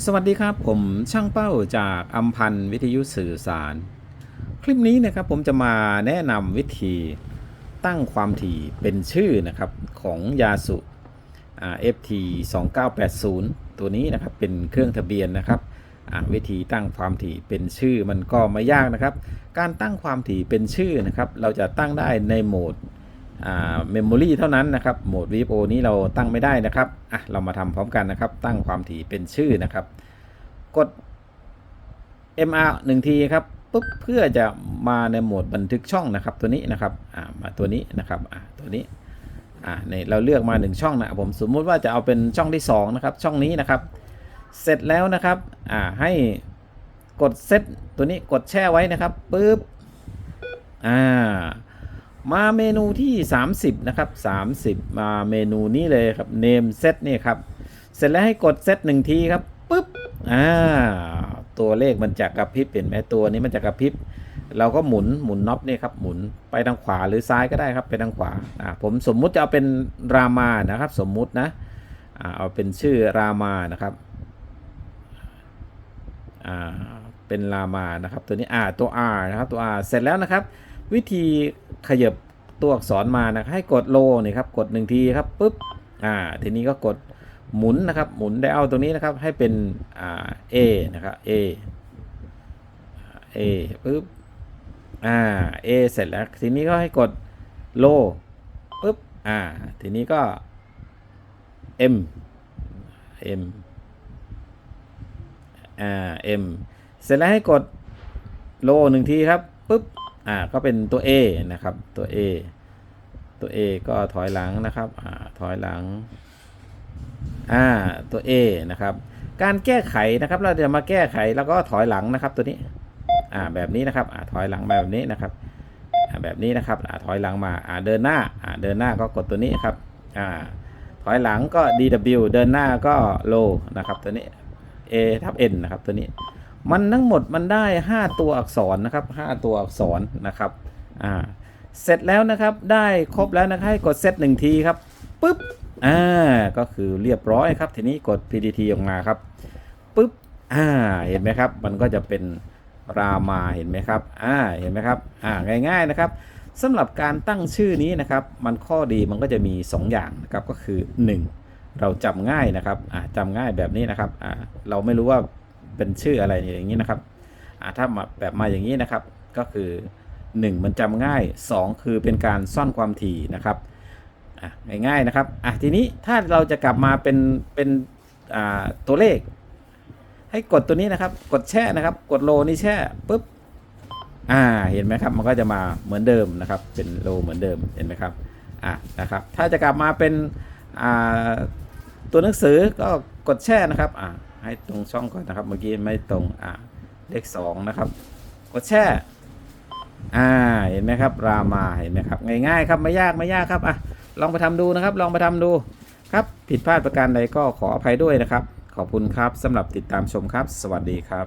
สวัสดีครับผมช่างเป้าจากอัมพันธ์วิทยุสื่อสาร คลิปนี้นะครับผมจะมาแนะนำวิธีตั้งความถี่เป็นชื่อนะครับของยาสุอ่า FT 2980ตัวนี้นะครับเป็นเครื่องทะเบียนนะครับวิธีตั้งความถี่เป็นชื่อมันก็ไม่ยากนะครับ การตั้งความถี่เป็นชื่อนะครับ เราจะตั้งได้ในโหมด เมมโมรีเท่านั้นนะครับโหมด VPO นี้เราตั้งไม่ได้นะครับอะเรามาทำพร้อมกันนะครับ ตั้งความถี่เป็นชื่อนะครับ กด MR 1ทีครับปุ๊บเพื่อจะมาในโหมดบันทึกช่องนะครับ ตัวนี้นะครับอ่ามาตัวนี้นะครับอ่าตัวนี้อ่าในเราเลือกมา 1 ช่องนะผมสมมุติว่าจะเอาเป็นช่องที่2นะครับช่องนี้นะครับ เสร็จแล้วนะครับอ่าให้กดเซตตัวนี้กดแช่ไว้นะครับปุ๊บอ่า มาเมนูที่ 30 นะครับ 30 มาเมนูนี้เลยครับ name set นี่ครับ เสร็จแล้วให้กด set หนึ่งทีครับปุ๊บอ่าตัวเลขมันจะกระพริบเห็นไหมตัวนี้มันจะกระพริบ เราก็หมุนหมุนน็อปนี่ครับหมุนไปทางขวาหรือซ้ายก็ได้ครับไปทางขวาอ่าผมสมมุติจะเอาเป็นรามานะครับ สมมุตินะอ่าเอาเป็นชื่อรามานะครับอ่าเป็นรามานะครับ ตัวนี้อ่าตัว R นะครับตัว R เสร็จแล้วนะครับ วิธีขยับตัวอักษรมานะให้กดโลนี่ครับกดหนึ่งทีครับปุ๊บอ่าทีนี้ก็กดหมุนนะครับหมุนได้เอาตรงนี้นะครับให้เป็นอ่า A นะครับ A A ปุ๊บอ่า A เสร็จแล้วทีนี้ก็ให้กดโลปุ๊บอ่าทีนี้ก็ M M อ่า M เสร็จแล้วให้กดโลหนึ่งทีครับปุ๊บ อ่าก็เป็นตัว A นะครับตัว A ตัว A ก็ถอยหลังนะครับอ่าถอยหลังอ่าตัว A นะครับ การแก้ไขนะครับ เราจะมาแก้ไขแล้วก็ถอยหลังนะครับตัวนี้อ่าแบบนี้นะครับอ่าถอยหลังมาแบบนี้นะครับอ่าแบบนี้นะครับอ่าถอยหลังมาอ่าเดินหน้าอ่าเดินหน้าก็กดตัวนี้ครับอ่าถอยหลังก็ DW เดินหน้าก็ low นะครับตัวนี้ A ทับ N นะครับตัวนี้ มันทั้งหมดมันได้ 5 ตัวอักษรนะครับ 5 ตัวอักษรนะครับอ่าเสร็จแล้วนะครับได้ครบแล้วนะครับให้กดเซตหนึ่งทีครับปุ๊บอ่าก็คือเรียบร้อยครับ ทีนี้กด PDT ออกมาครับปุ๊บอ่าเห็นไหมครับ มันก็จะเป็นรามาเห็นไหมครับอ่าเห็นไหมครับอ่าง่ายๆนะครับสำหรับการตั้งชื่อนี้นะครับ มันข้อดีมันก็จะมี 2 อย่างนะครับก็คือ 1 เราจำง่ายนะครับอ่าจำง่ายแบบนี้นะครับอ่าเราไม่รู้ว่า เป็นชื่ออะไรอย่างนี้นะครับถ้าแบบมาอย่างนี้นะครับก็คือ 1 มันจำง่าย 2 คือเป็นการซ่อนความถี่นะครับง่ายๆนะครับอะทีนี้ถ้าเราจะกลับมาเป็นเป็นตัวเลข ให้กดตัวนี้นะครับ กดแช่นะครับ กดโลนี่แช่ปุ๊บอ่าเห็นไหมครับมันก็จะมาเหมือนเดิมนะครับ เป็นโลเหมือนเดิมเห็นไหมครับอะนะครับถ้าจะกลับมาเป็นตัวหนังสือก็กดแช่นะครับอ่า ให้ตรงช่องก่อนนะครับ เมื่อกี้ไม่ตรงอ่าเลขสองนะครับ กดแช่อ่าเห็นไหมครับ รามาเห็นไหมครับ ง่ายๆครับไม่ยากไม่ยากครับอะลองไปทำดูนะครับ ลองไปทำดูครับผิดพลาดประการใดก็ขออภัยด้วยนะครับ ขอบคุณครับสำหรับติดตามชมครับ สวัสดีครับ